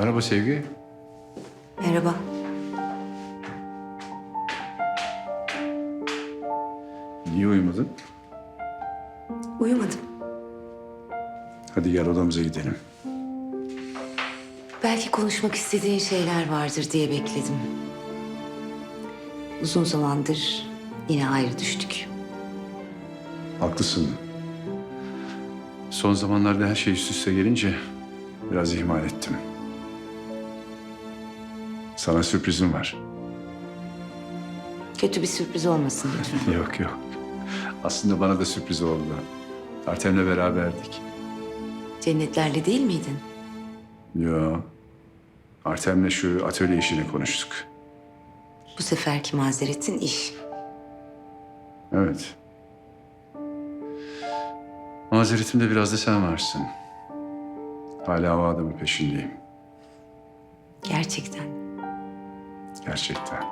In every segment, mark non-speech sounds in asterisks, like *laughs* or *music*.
Merhaba Sevgi. Merhaba. Niye uyumadın? Uyumadım. Hadi gel odamıza gidelim. Belki konuşmak istediğin şeyler vardır diye bekledim. Uzun zamandır yine ayrı düştük. Haklısın. Son zamanlarda her şey üst üste gelince biraz ihmal ettim. Sana sürprizim var. Kötü bir sürpriz olmasın lütfen. *laughs* yok yok. Aslında bana da sürpriz oldu. Artem'le beraberdik. Cennetlerle değil miydin? Yo. Artem'le şu atölye işini konuştuk. Bu seferki mazeretin iş. Evet. Mazeretimde biraz da sen varsın. Hala o adamın peşindeyim. Gerçekten. Gerçekten.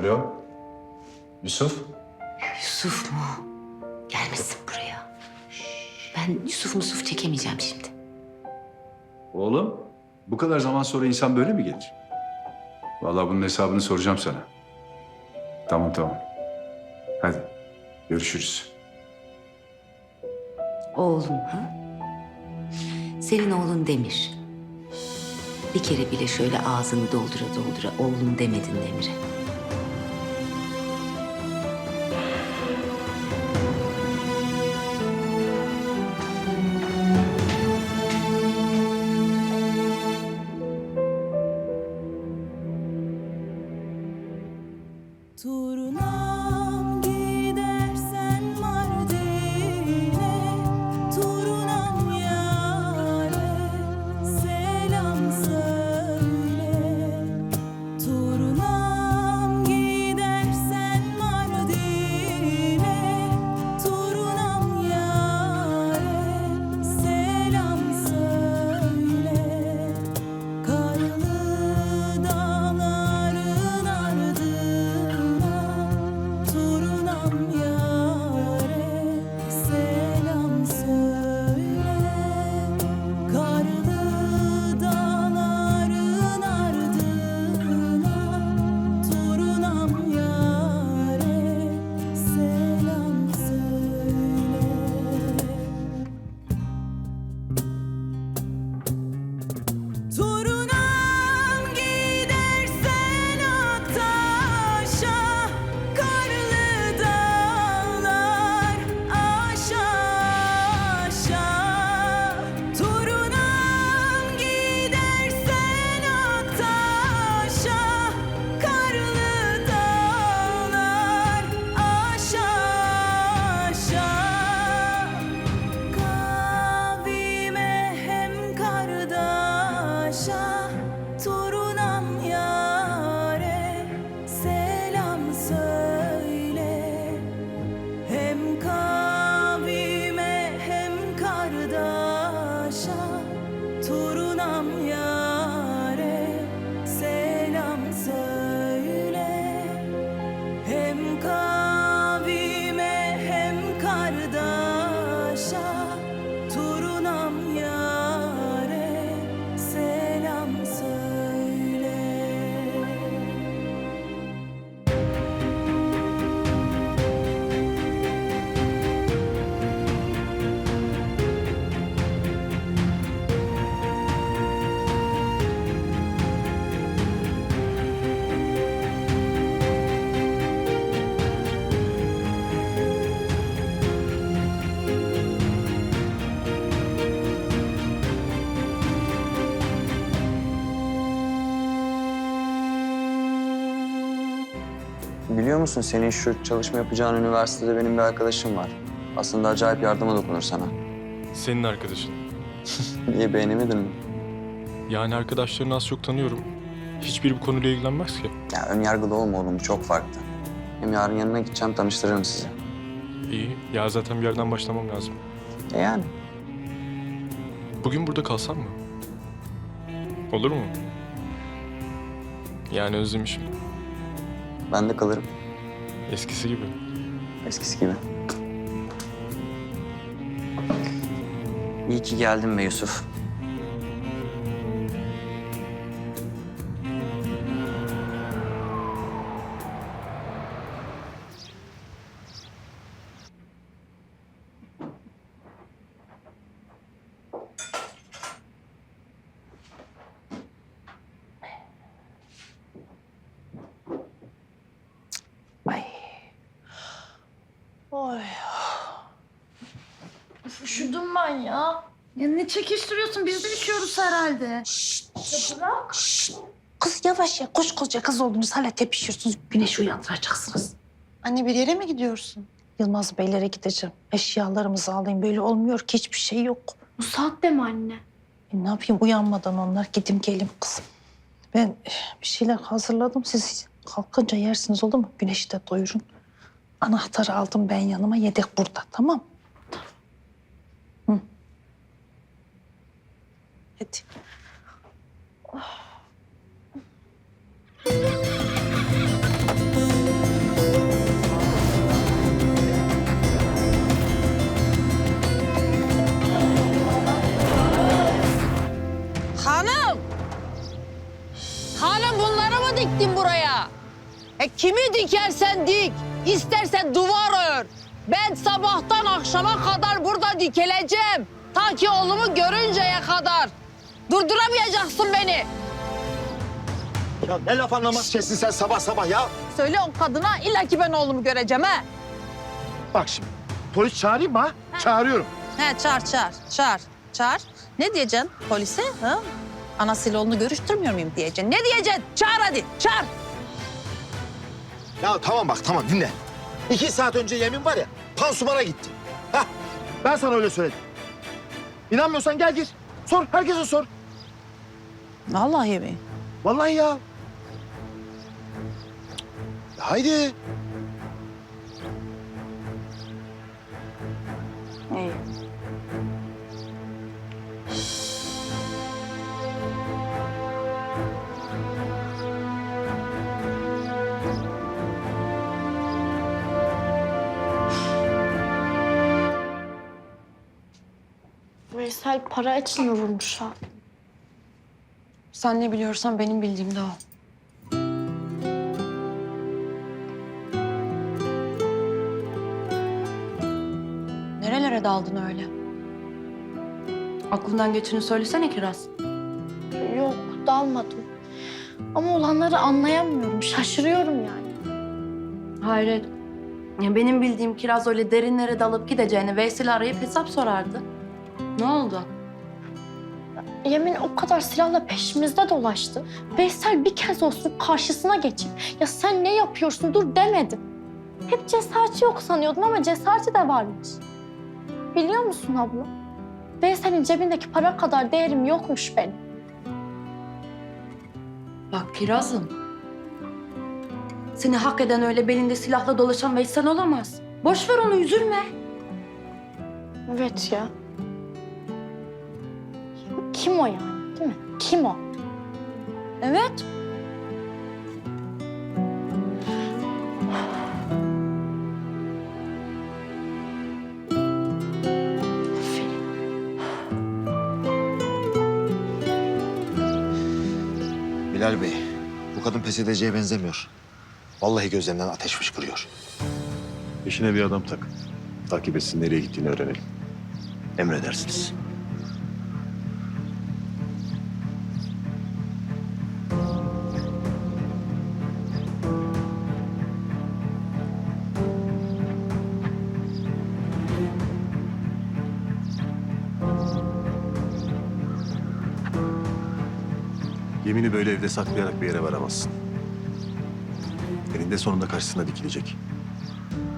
Alo? Yusuf? Yusuf mu? Gelmesin buraya. Ben Yusuf Musuf çekemeyeceğim şimdi. Oğlum, bu kadar zaman sonra insan böyle mi gelir? Vallahi bunun hesabını soracağım sana. Tamam tamam. Hadi, görüşürüz. Oğlum ha? Senin oğlun Demir. Bir kere bile şöyle ağzını doldura doldura oğlum demedin Demir'e. yaşam musun senin şu çalışma yapacağın üniversitede benim bir arkadaşım var. Aslında acayip yardıma dokunur sana. Senin arkadaşın. *laughs* Niye beğenemedin mi? Yani arkadaşlarını az çok tanıyorum. Hiçbiri bu konuyla ilgilenmez ki. Ya ön yargılı olma oğlum bu çok farklı. Hem yarın yanına gideceğim tanıştırırım sizi. İyi. Ya zaten bir yerden başlamam lazım. E yani Bugün burada kalsam mı? Olur mu? Yani özlemişim. ben de kalırım Eskisi gibi. eskisi gibi. İyi ki geldin be Yusuf. Üşüdüm ben ya. Ya ne çekiştiriyorsun? Biz de üşüyoruz herhalde. Ya bırak. Kız yavaş ya. Koskoca kız oldunuz hala tepişiyorsunuz. Güneşi uyandıracaksınız. Anne bir yere mi gidiyorsun? Yılmaz Beylere gideceğim. Eşyalarımızı alayım. Böyle olmuyor ki hiçbir şey yok. Bu saatte mi anne? E, ne yapayım uyanmadan onlar. Gidim gelim kızım. Ben eh, bir şeyler hazırladım. Siz kalkınca yersiniz olur mu? Güneşi de doyurun. Anahtarı aldım ben yanıma. Yedek burada tamam Hı. Hadi. Hanım! Hanım bunları mı diktin buraya? E kimi dikersen dik, istersen duvar ör. Ben sabahtan akşama kadar burada dikeleceğim. Ta ki oğlumu görünceye kadar. Durduramayacaksın beni. Ya ne laf anlamaz şeysin sen sabah sabah ya. Söyle o kadına illa ki ben oğlumu göreceğim ha. Bak şimdi polis çağırayım mı ha? Çağırıyorum. He çağır çağır çağır çağır. Ne diyeceksin polise? Ha? Anasıyla oğlunu görüştürmüyor muyum diyeceksin. Ne diyeceksin? Çağır hadi çağır. Ya tamam bak tamam dinle. İki saat önce yemin var ya pansumana gitti. Hah ben sana öyle söyledim. İnanmıyorsan gel gir. Sor herkese sor. Vallahi mi? Vallahi ya. Haydi. Veysel para için vurmuş ha? Sen ne biliyorsan benim bildiğim de o. Nerelere daldın öyle? Aklından geçeni söylesene Kiraz. Yok dalmadım. Ama olanları anlayamıyorum. Şaşırıyorum yani. Hayret. Ya benim bildiğim Kiraz öyle derinlere dalıp gideceğini Veysel'i arayıp hesap sorardı. Ne oldu? Yemin o kadar silahla peşimizde dolaştı. Veysel bir kez olsun karşısına geçip ya sen ne yapıyorsun dur demedim. Hep cesareti yok sanıyordum ama cesareti de varmış. Biliyor musun abla? Veysel'in cebindeki para kadar değerim yokmuş benim. Bak Kiraz'ım. Seni hak eden öyle belinde silahla dolaşan Veysel olamaz. Boş ver onu üzülme. Evet ya. Kim o yani değil mi? Kim o? Evet. Bilal Bey bu kadın pes edeceğe benzemiyor. Vallahi gözlerinden ateş fışkırıyor. Peşine bir adam tak. Takip etsin nereye gittiğini öğrenelim. Emredersiniz. Yemini böyle evde saklayarak bir yere varamazsın. Eninde sonunda karşısına dikilecek.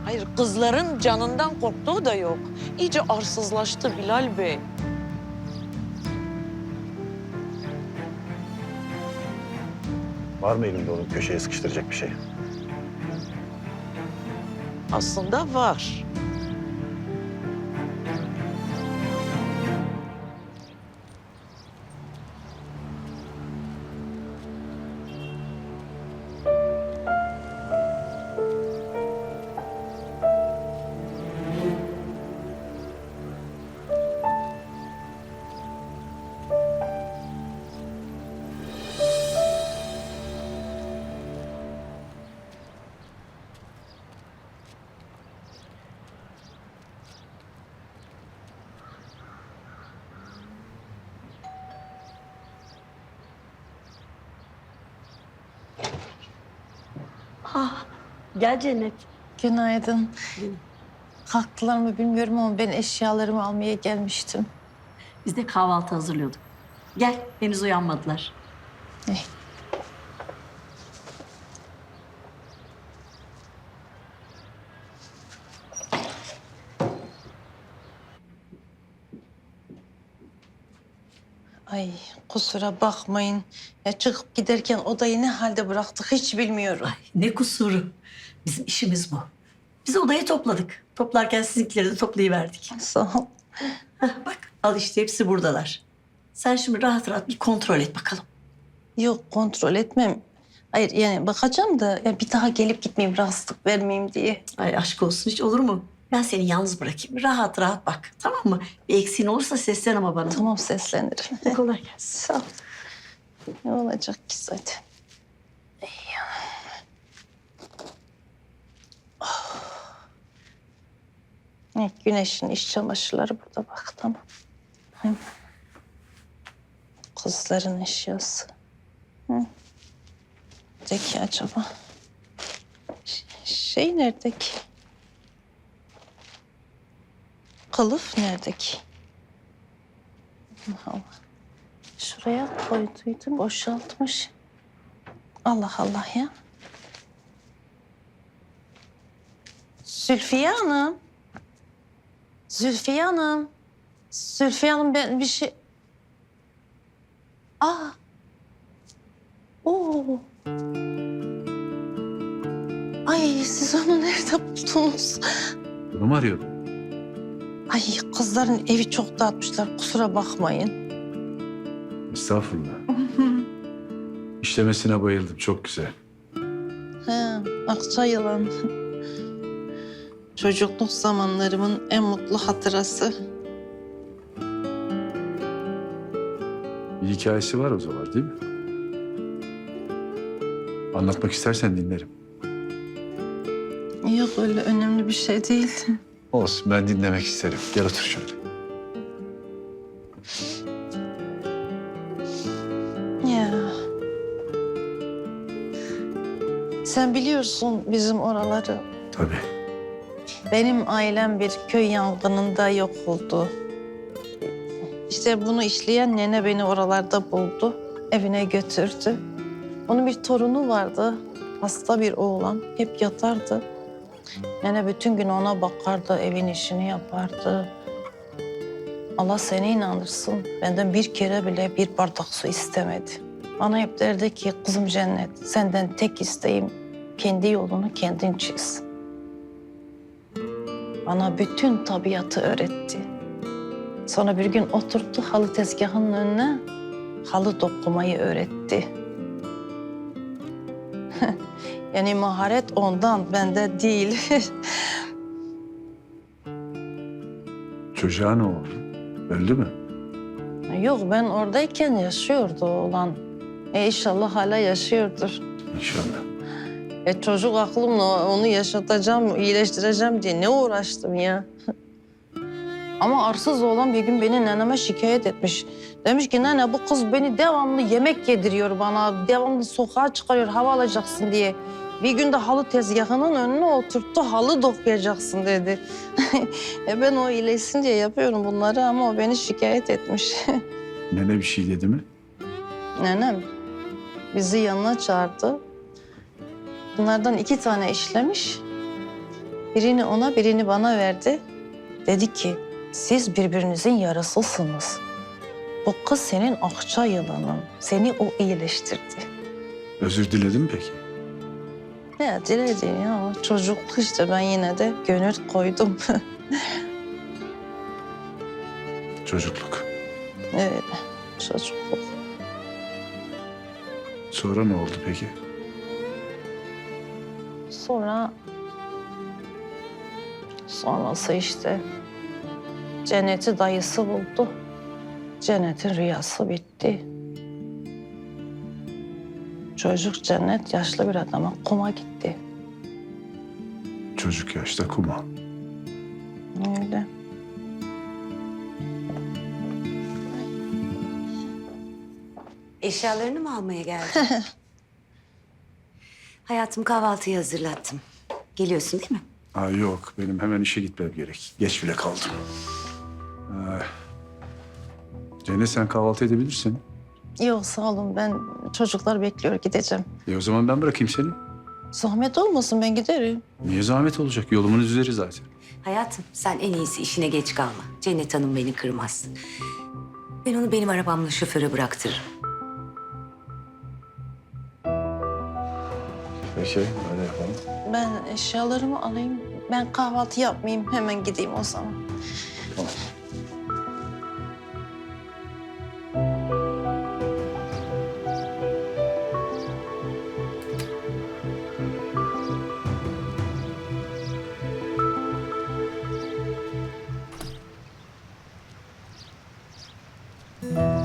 Hayır kızların canından korktuğu da yok. İyice arsızlaştı Bilal Bey. Var mı elinde onu köşeye sıkıştıracak bir şey? Aslında var. Günaydın. kalktılar mı bilmiyorum ama ben eşyalarımı almaya gelmiştim. Biz de kahvaltı hazırlıyorduk. Gel, henüz uyanmadılar. Ay kusura bakmayın. Ya çıkıp giderken odayı ne halde bıraktık hiç bilmiyorum. Ay, ne kusuru. Bizim işimiz bu. Biz odayı topladık. Toplarken sizinkileri de toplayıverdik. Sağ ol. Hah, bak, al işte hepsi buradalar. Sen şimdi rahat rahat bir kontrol et bakalım. Yok kontrol etmem. Hayır yani bakacağım da ya bir daha gelip gitmeyeyim rahatsızlık vermeyeyim diye. Ay aşk olsun hiç olur mu? Ben seni yalnız bırakayım. Rahat rahat bak. Tamam mı? Bir eksiğin olursa seslen ama bana. Tamam seslenirim. *laughs* Kolay gelsin. Sağ ol. Ne olacak ki zaten? İyi. Oh. Evet, Güneşin iş çamaşırları burada bak tamam. Hı. Kızların eşyası. Hı. Zeki acaba? Ş- Şey nerede ki? Kılıf nerede ki? Allah. Şuraya koyduydum, boşaltmış. Allah Allah ya. Zülfiye Hanım. Zülfiye Hanım. Zülfiye Hanım ben bir şey... Aa. Oo. Ay siz onu nerede buldunuz? Bunu mu arıyordun? Ay kızların evi çok dağıtmışlar kusura bakmayın. Estağfurullah. *laughs* İşlemesine bayıldım. Çok güzel. He, akça yılan. Çocukluk zamanlarımın en mutlu hatırası. Bir hikayesi var o zaman değil mi? Anlatmak istersen dinlerim. Yok öyle önemli bir şey değil. Olsun ben dinlemek isterim. Gel otur şöyle. Ya. Sen biliyorsun bizim oraları. Tabii. Benim ailem bir köy yangınında yok oldu. İşte bunu işleyen nene beni oralarda buldu. Evine götürdü. Onun bir torunu vardı. Hasta bir oğlan. Hep yatardı. Nene bütün gün ona bakardı, evin işini yapardı. Allah seni inandırsın. Benden bir kere bile bir bardak su istemedi. Bana hep derdi ki kızım cennet senden tek isteğim kendi yolunu kendin çiz. Bana bütün tabiatı öğretti. Sonra bir gün oturttu halı tezgahının önüne halı dokumayı öğretti. *laughs* yani maharet ondan, bende değil. *laughs* Çocuğa ne oldu? Öldü mü? Yok ben oradayken yaşıyordu oğlan. E inşallah hala yaşıyordur. İnşallah. E çocuk aklımla onu yaşatacağım, iyileştireceğim diye ne uğraştım ya. Ama arsız oğlan bir gün beni neneme şikayet etmiş. Demiş ki nene bu kız beni devamlı yemek yediriyor bana. Devamlı sokağa çıkarıyor hava alacaksın diye. Bir gün de halı tezgahının önüne oturttu halı dokuyacaksın dedi. *laughs* e ben o iyileşsin diye yapıyorum bunları ama o beni şikayet etmiş. *laughs* Nene bir şey dedi mi? Nenem bizi yanına çağırdı. Bunlardan iki tane işlemiş. Birini ona, birini bana verdi. Dedi ki, siz birbirinizin yarasısınız. Bu kız senin akça yılanın. Seni o iyileştirdi. Özür diledin peki? Ne dilediğin ya o çocuk işte ben yine de gönül koydum. *laughs* Çocukluk. Öyle çocukluk. Sonra ne oldu peki? Sonra sonrası işte cenneti dayısı buldu. Cennetin rüyası bitti. Çocuk cennet yaşlı bir adama kuma gitti. Çocuk yaşta kuma. Öyle. Eşyalarını mı almaya geldin? *laughs* Hayatım kahvaltıyı hazırlattım. Geliyorsun değil mi? Ha yok, benim hemen işe gitmem gerek. Geç bile kaldım. Ee, Cennet sen kahvaltı edebilirsin. Yok sağ olun ben çocuklar bekliyor gideceğim. E o zaman ben bırakayım seni. Zahmet olmasın ben giderim. Niye zahmet olacak? Yolumun üzeri zaten. Hayatım sen en iyisi işine geç kalma. Cennet Hanım beni kırmaz. Ben onu benim arabamla şoföre bıraktırırım. Peki öyle yapalım. Ben eşyalarımı alayım. Ben kahvaltı yapmayayım hemen gideyim o zaman. Bye.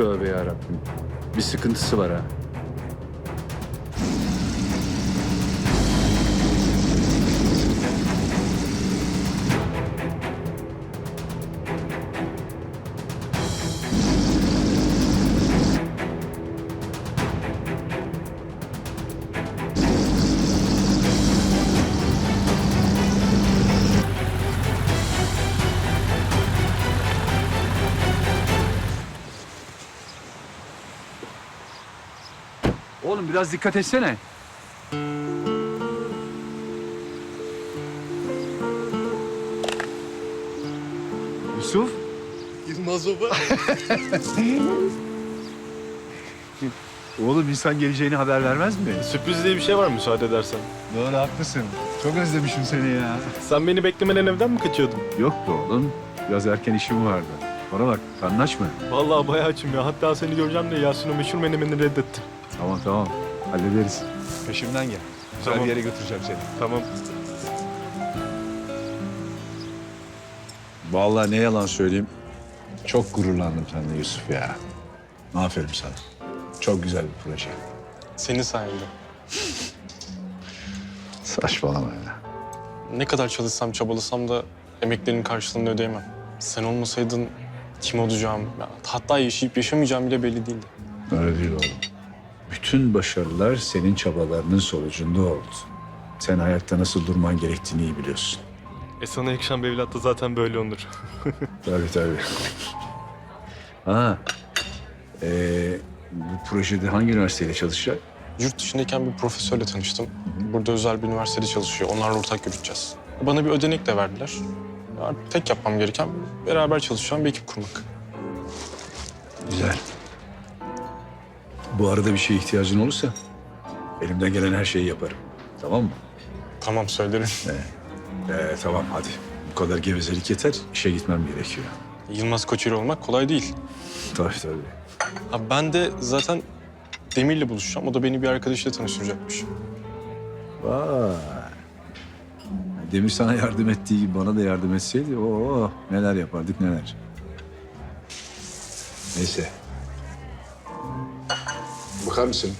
Tövbe yarabbim. Bir sıkıntısı var ha. Biraz dikkat etsene. Yusuf. Yılmaz baba. *laughs* Oğlum insan geleceğini haber vermez mi? Sürpriz diye bir şey var müsaade edersen. Doğru haklısın. Çok özlemişim seni ya. Sen beni beklemeden evden mi kaçıyordun? Yok be oğlum. Biraz erken işim vardı. Bana bak karnın aç mı? Vallahi bayağı açım ya. Hatta seni göreceğim diye Yasin'in meşhur menemeni reddettim. Tamam tamam. Hallederiz. Peşimden gel. Güzel Tamam. bir yere götüreceğim seni. Tamam. Vallahi ne yalan söyleyeyim. Çok gururlandım seninle Yusuf ya. Aferin sana. Çok güzel bir proje. Senin sayende. Saçmalama ya. Ne kadar çalışsam çabalasam da emeklerinin karşılığını ödeyemem. Sen olmasaydın kim olacağım, ya hatta yaşayıp yaşamayacağım bile belli değildi. Öyle değil oğlum. Bütün başarılar senin çabalarının sonucunda oldu. Sen hayatta nasıl durman gerektiğini iyi biliyorsun. E sana yakışan bir evlat da zaten böyle olur. *laughs* Tabii tabii. ha. Ee, bu projede hangi üniversiteyle çalışacak? Yurt dışındayken bir profesörle tanıştım. Burada özel bir üniversitede çalışıyor. Onlarla ortak yürüteceğiz. Bana bir ödenek de verdiler. Ya tek yapmam gereken beraber çalışan bir ekip kurmak. Güzel. Bu arada bir şeye ihtiyacın olursa elimden gelen her şeyi yaparım. Tamam mı? Tamam söylerim. Ee, tamam hadi. Bu kadar gevezelik yeter. İşe gitmem gerekiyor. Yılmaz Koçeri olmak kolay değil. Tabii tabii. Ha, ben de zaten Demir'le buluşacağım. O da beni bir arkadaşıyla tanıştıracakmış. Vay. Demir sana yardım ettiği gibi bana da yardım etseydi o neler yapardık neler. Neyse. Bakar mısın?